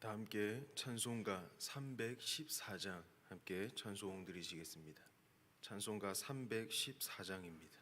다 함께 찬송가 314장 함께 찬송 드리시겠습니다. 찬송가 314장입니다.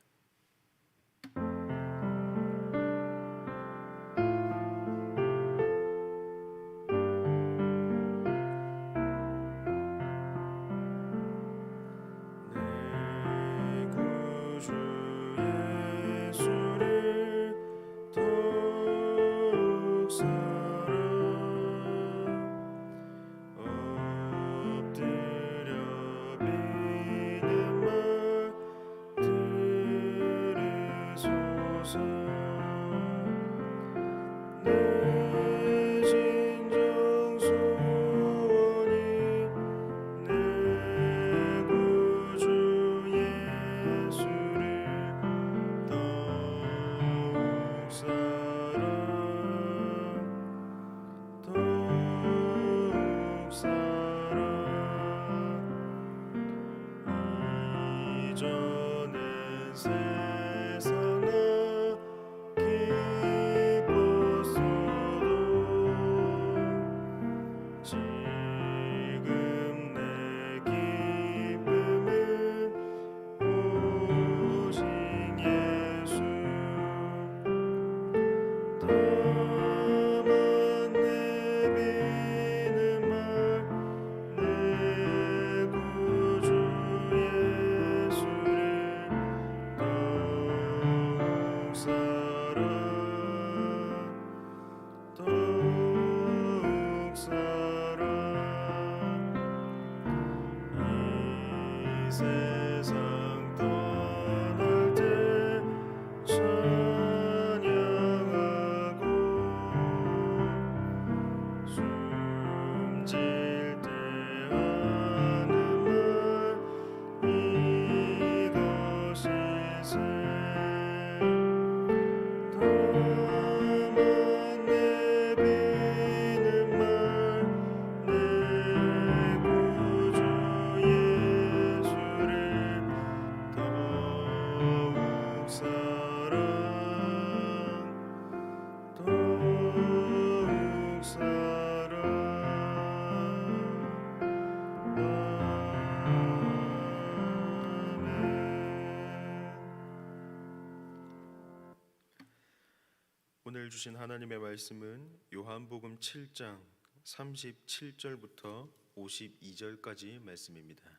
오늘 주신 하나님의 말씀은 요한복음 7장 37절부터 52절까지 말씀입니다.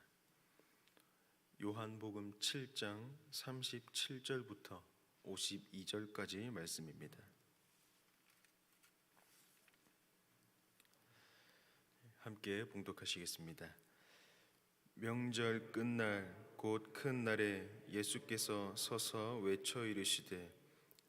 요한복음 7장 37절부터 52절까지 말씀입니다. 함께 봉독하시겠습니다. 명절 끝날 곧 큰 날에 예수께서 서서 외쳐 이르시되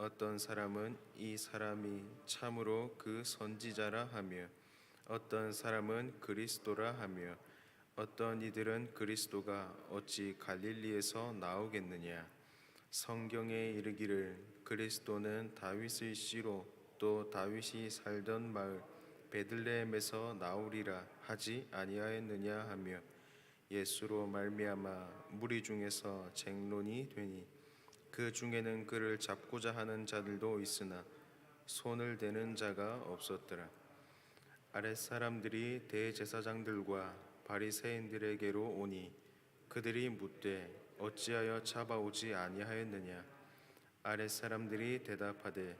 어떤 사람은 이 사람이 참으로 그 선지자라 하며 어떤 사람은 그리스도라 하며 어떤 이들은 그리스도가 어찌 갈릴리에서 나오겠느냐? 성경에 이르기를 그리스도는 다윗의 씨로 또 다윗이 살던 마을 베들레헴에서 나오리라 하지 아니하였느냐 하며 예수로 말미암아 무리 중에서 쟁론이 되니 그 중에는 그를 잡고자 하는 자들도 있으나 손을 대는 자가 없었더라. 아랫 사람들이 대제사장들과 바리새인들에게로 오니 그들이 묻되 어찌하여 잡아오지 아니하였느냐 아랫 사람들이 대답하되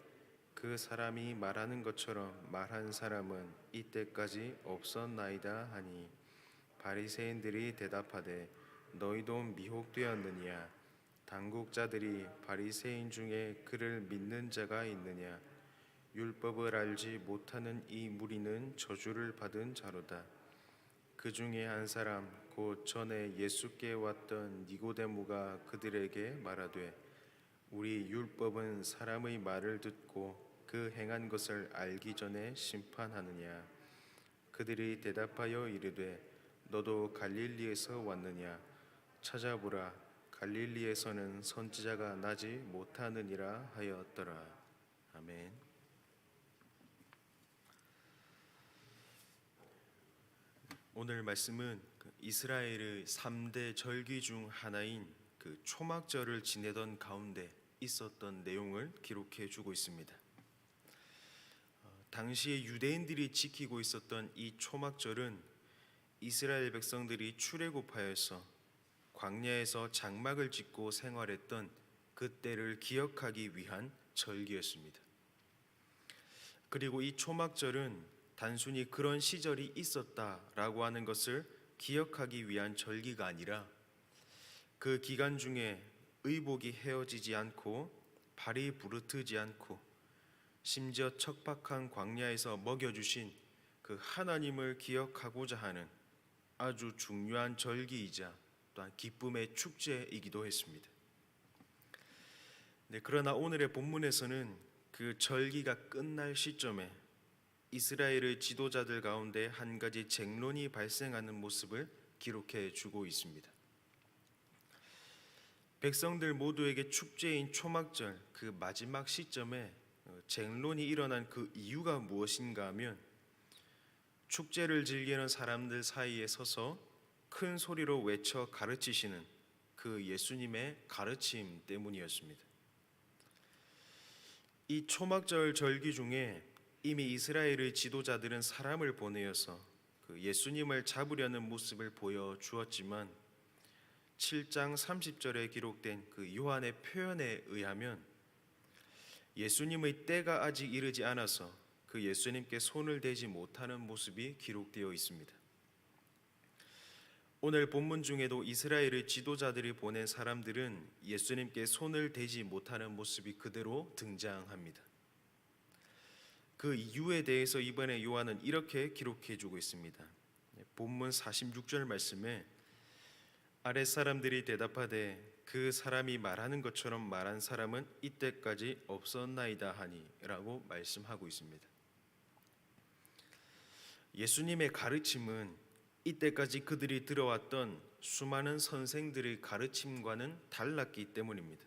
그 사람이 말하는 것처럼 말한 사람은 이때까지 없었나이다 하니 바리새인들이 대답하되 너희도 미혹되었느냐 당국자들이 바리새인 중에 그를 믿는 자가 있느냐? 율법을 알지 못하는 이 무리는 저주를 받은 자로다. 그 중에 한 사람 곧 전에 예수께 왔던 니고데모가 그들에게 말하되 우리 율법은 사람의 말을 듣고 그 행한 것을 알기 전에 심판하느냐? 그들이 대답하여 이르되 너도 갈릴리에서 왔느냐? 찾아보라 갈릴리에서는 선지자가 나지 못하느니라 하였더라 아멘. 오늘 말씀은 그 이스라엘의 3대 절기 중 하나인 그 초막절을 지내던 가운데 있었던 내용을 기록해 주고 있습니다. 어, 당시에 유대인들이 지키고 있었던 이 초막절은 이스라엘 백성들이 출애굽하여서 광야에서 장막을 짓고 생활했던 그때를 기억하기 위한 절기였습니다. 그리고 이 초막절은 단순히 그런 시절이 있었다라고 하는 것을 기억하기 위한 절기가 아니라 그 기간 중에 의복이 헤어지지 않고 발이 부르트지 않고 심지어 척박한 광야에서 먹여주신 그 하나님을 기억하고자 하는 아주 중요한 절기이자 또한 기쁨의 축제이기도 했습니다. 네, 그러나 오늘의 본문에서는 그 절기가 끝날 시점에 이스라엘의 지도자들 가운데 한 가지 쟁론이 발생하는 모습을 기록해 주고 있습니다. 백성들 모두에게 축제인 초막절 그 마지막 시점에 어, 쟁론이 일어난 그 이유가 무엇인가 하면 축제를 즐기는 사람들 사이에 서서 큰 소리로 외쳐 가르치시는 그 예수님의 가르침 때문이었습니다. 이 초막절 절기 중에 이미 이스라엘의 지도자들은 사람을 보내어서 그 예수님을 잡으려는 모습을 보여 주었지만 7장 30절에 기록된 그 요한의 표현에 의하면 예수님의 때가 아직 이르지 않아서 그 예수님께 손을 대지 못하는 모습이 기록되어 있습니다. 오늘 본문 중에도 이스라엘의 지도자들이 보낸 사람들은 예수님께 손을 대지 못하는 모습이 그대로 등장합니다. 그 이유에 대해서 이번에 요한은 이렇게 기록해 주고 있습니다. 본문 46절 말씀에 아랫 사람들이 대답하되 그 사람이 말하는 것처럼 말한 사람은 이때까지 없었나이다 하니라고 말씀하고 있습니다. 예수님의 가르침은 이때까지 그들이 들어왔던 수많은 선생들의 가르침과는 달랐기 때문입니다.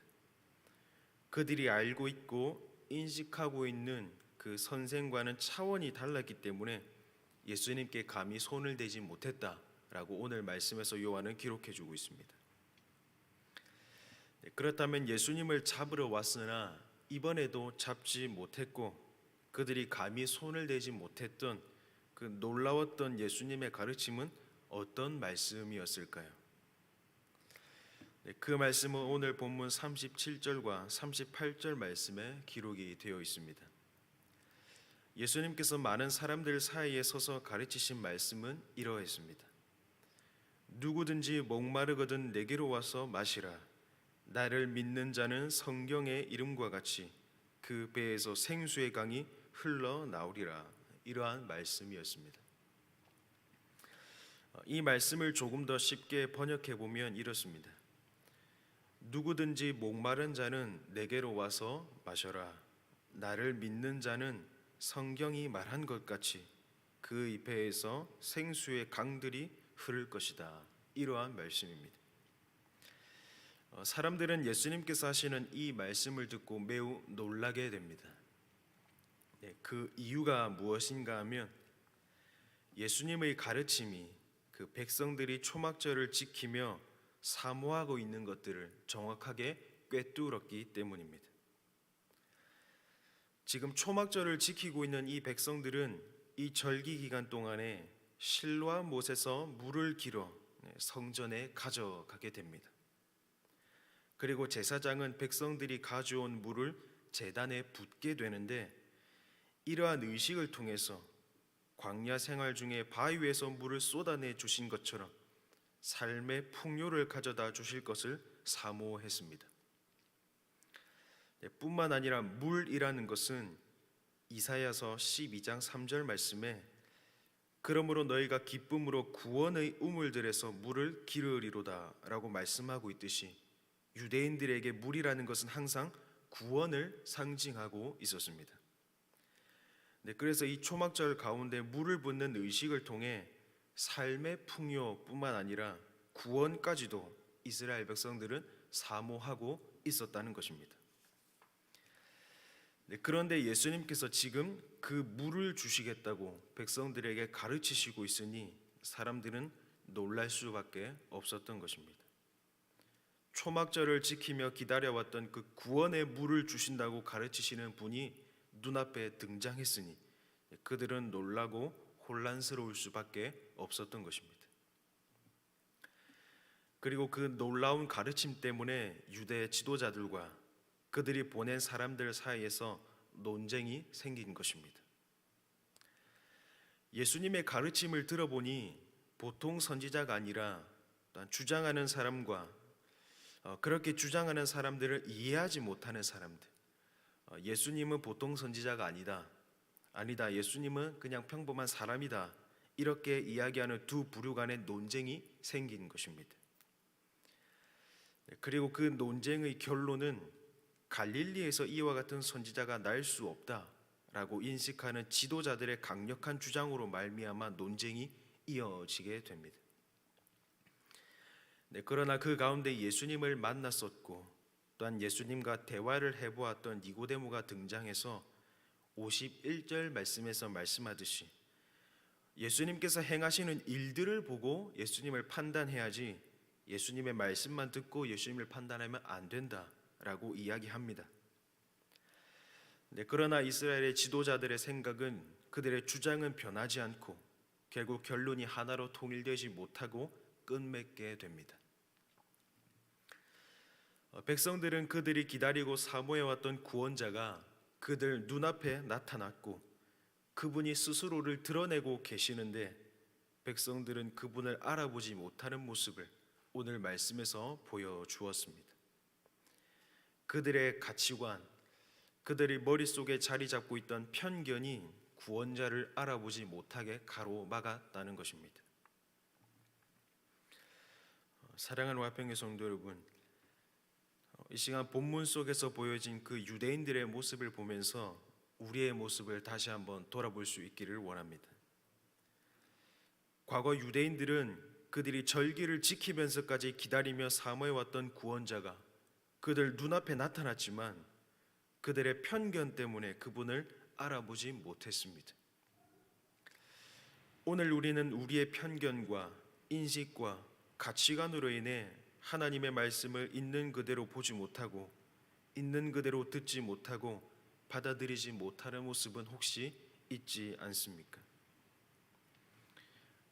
그들이 알고 있고 인식하고 있는 그 선생과는 차원이 달랐기 때문에 예수님께 감히 손을 대지 못했다라고 오늘 말씀에서 요한은 기록해 주고 있습니다. 네, 그렇다면 예수님을 잡으러 왔으나 이번에도 잡지 못했고 그들이 감히 손을 대지 못했던 그 놀라웠던 예수님의 가르침은 어떤 말씀이었을까요? 네, 그 말씀은 오늘 본문 37절과 38절 말씀에 기록이 되어 있습니다. 예수님께서 많은 사람들 사이에 서서 가르치신 말씀은 이러했습니다. 누구든지 목마르거든 내게로 와서 마시라. 나를 믿는 자는 성경의 이름과 같이 그 배에서 생수의 강이 흘러 나오리라. 이러한 말씀이었습니다. 이 말씀을 조금 더 쉽게 번역해 보면 이렇습니다. 누구든지 목마른 자는 내게로 와서 마셔라. 나를 믿는 자는 성경이 말한 것 같이 그 입에서 생수의 강들이 흐를 것이다. 이러한 말씀입니다. 어, 사람들은 예수님께서 하시는 이 말씀을 듣고 매우 놀라게 됩니다. 네, 그 이유가 무엇인가 하면 예수님의 가르침이 그 백성들이 초막절을 지키며 사모하고 있는 것들을 정확하게 꿰뚫었기 때문입니다. 지금 초막절을 지키고 있는 이 백성들은 이 절기 기간 동안에 실로와 못에서 물을 길어 성전에 가져가게 됩니다. 그리고 제사장은 백성들이 가져온 물을 제단에 붓게 되는데 이러한 의식을 통해서 광야 생활 중에 바위에서 물을 쏟아내 주신 것처럼 삶의 풍요를 가져다 주실 것을 사모했습니다. 예, 뿐만 아니라 물이라는 것은 이사야서 12장 3절 말씀에 그러므로 너희가 기쁨으로 구원의 우물들에서 물을 기르리로다라고 말씀하고 있듯이 유대인들에게 물이라는 것은 항상 구원을 상징하고 있었습니다. 네, 그래서 이 초막절 가운데 물을 붓는 의식을 통해 삶의 풍요뿐만 아니라 구원까지도 이스라엘 백성들은 사모하고 있었다는 것입니다. 네, 그런데 예수님께서 지금 그 물을 주시겠다고 백성들에게 가르치시고 있으니 사람들은 놀랄 수밖에 없었던 것입니다. 초막절을 지키며 기다려왔던 그 구원의 물을 주신다고 가르치시는 분이 눈앞에 등장했으니 그들은 놀라고 혼란스러울 수밖에 없었던 것입니다. 그리고 그 놀라운 가르침 때문에 유대 지도자들과 그들이 보낸 사람들 사이에서 논쟁이 생긴 것입니다. 예수님의 가르침을 들어보니 보통 선지자가 아니라 주장하는 사람과 어, 그렇게 주장하는 사람들을 이해하지 못하는 사람들. 어, 예수님은 보통 선지자가 아니다. 아니다. 예수님은 그냥 평범한 사람이다. 이렇게 이야기하는 두 부류 간의 논쟁이 생긴 것입니다. 네, 그리고 그 논쟁의 결론은 갈릴리에서 이와 같은 선지자가 날 수 없다라고 인식하는 지도자들의 강력한 주장으로 말미암아 논쟁이 이어지게 됩니다. 네, 그러나 그 가운데 예수님을 만났었고 또한 예수님과 대화를 해보았던 니고데모가 등장해서 51절 말씀에서 말씀하듯이 예수님께서 행하시는 일들을 보고 예수님을 판단해야지 예수님의 말씀만 듣고 예수님을 판단하면 안 된다라고 이야기합니다. 네, 그러나 이스라엘의 지도자들의 생각은 그들의 주장은 변하지 않고 결국 결론이 하나로 통일되지 못하고 끝맺게 됩니다. 어, 백성들은 그들이 기다리고 사모해왔던 구원자가 그들 눈앞에 나타났고 그분이 스스로를 드러내고 계시는데 백성들은 그분을 알아보지 못하는 모습을 오늘 말씀에서 보여주었습니다. 그들의 가치관, 그들이 머릿속에 자리 잡고 있던 편견이 구원자를 알아보지 못하게 가로막았다는 것입니다. 어, 사랑하는 와평의 성도 여러분, 어, 이 시간 본문 속에서 보여진 그 유대인들의 모습을 보면서 우리의 모습을 다시 한번 돌아볼 수 있기를 원합니다. 과거 유대인들은 그들이 절기를 지키면서까지 기다리며 사모해왔던 구원자가 그들 눈앞에 나타났지만 그들의 편견 때문에 그분을 알아보지 못했습니다. 오늘 우리는 우리의 편견과 인식과 가치관으로 인해 하나님의 말씀을 있는 그대로 보지 못하고 있는 그대로 듣지 못하고 받아들이지 못하는 모습은 혹시 있지 않습니까?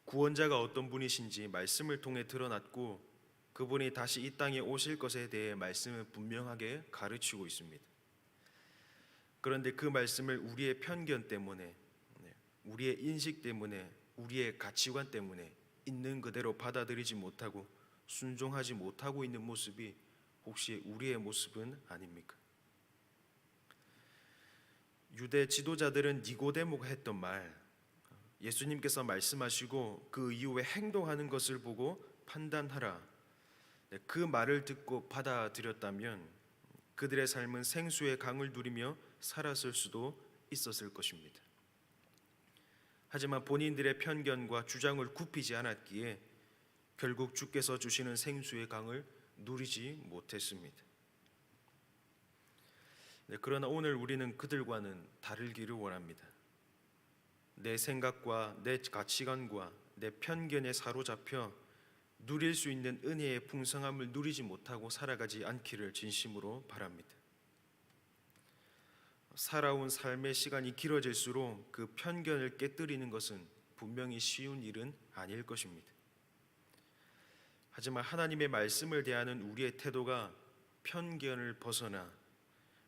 구원자가 어떤 분이신지 말씀을 통해 드러났고 그분이 다시 이 땅에 오실 것에 대해 말씀을 분명하게 가르치고 있습니다. 그런데 그 말씀을 우리의 편견 때문에, 네, 우리의 인식 때문에, 우리의 가치관 때문에 있는 그대로 받아들이지 못하고 순종하지 못하고 있는 모습이 혹시 우리의 모습은 아닙니까? 유대 지도자들은 니고데모가 했던 말, 예수님께서 말씀하시고 그 이후에 행동하는 것을 보고 판단하라. 네, 그 말을 듣고 받아들였다면 그들의 삶은 생수의 강을 누리며 살았을 수도 있었을 것입니다. 하지만 본인들의 편견과 주장을 굽히지 않았기에 결국 주께서 주시는 생수의 강을 누리지 못했습니다. 네, 그러나 오늘 우리는 그들과는 다르기를 원합니다. 내 생각과 내 가치관과 내 편견에 사로잡혀 누릴 수 있는 은혜의 풍성함을 누리지 못하고 살아가지 않기를 진심으로 바랍니다. 살아온 삶의 시간이 길어질수록 그 편견을 깨뜨리는 것은 분명히 쉬운 일은 아닐 것입니다. 하지만 하나님의 말씀을 대하는 우리의 태도가 편견을 벗어나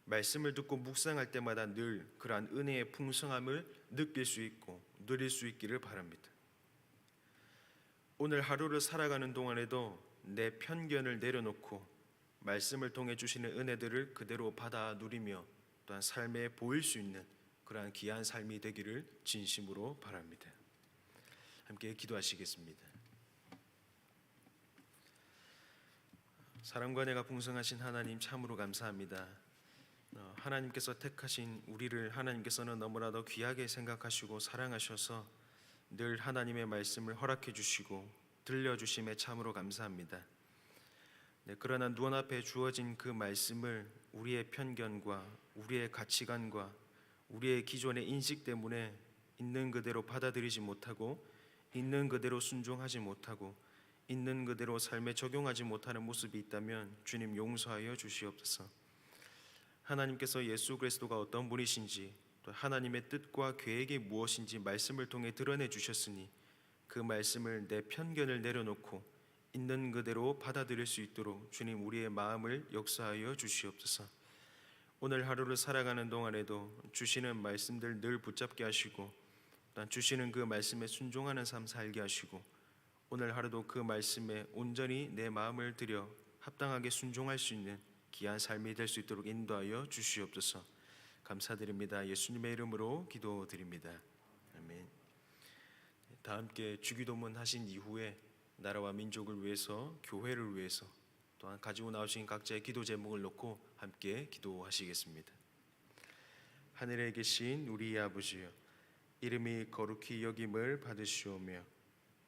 말씀을 듣고 묵상할 때마다 늘 그러한 은혜의 풍성함을 느낄 수 있고 누릴 수 있기를 바랍니다. 오늘 하루를 살아가는 동안에도 내 편견을 내려놓고 말씀을 통해 주시는 은혜들을 그대로 받아 누리며 또한 삶에 보일 수 있는 그러한 귀한 삶이 되기를 진심으로 바랍니다. 함께 기도하시겠습니다. 사랑과 내가 풍성하신 하나님 참으로 감사합니다. 어, 하나님께서 택하신 우리를 하나님께서는 너무나도 귀하게 생각하시고 사랑하셔서 늘 하나님의 말씀을 허락해 주시고 들려 주심에 참으로 감사합니다. 네, 그러나 눈앞에 주어진 그 말씀을 우리의 편견과 우리의 가치관과 우리의 기존의 인식 때문에 있는 그대로 받아들이지 못하고 있는 그대로 순종하지 못하고 있는 그대로 삶에 적용하지 못하는 모습이 있다면 주님 용서하여 주시옵소서. 하나님께서 예수 그리스도가 어떤 분이신지 또 하나님의 뜻과 계획이 무엇인지 말씀을 통해 드러내 주셨으니 그 말씀을 내 편견을 내려놓고 있는 그대로 받아들일 수 있도록 주님 우리의 마음을 역사하여 주시옵소서. 오늘 하루를 살아가는 동안에도 주시는 말씀들 늘 붙잡게 하시고 주시는 그 말씀에 순종하는 삶 살게 하시고 오늘 하루도 그 말씀에 온전히 내 마음을 들여 합당하게 순종할 수 있는 귀한 삶이 될 수 있도록 인도하여 주시옵소서. 감사드립니다. 예수님의 이름으로 기도드립니다. 아멘. 다 함께 주기도문 하신 이후에 나라와 민족을 위해서 교회를 위해서 또한 가지고 나오신 각자의 기도 제목을 놓고 함께 기도하시겠습니다. 하늘에 계신 우리 아버지여 이름이 거룩히 여김을 받으시오며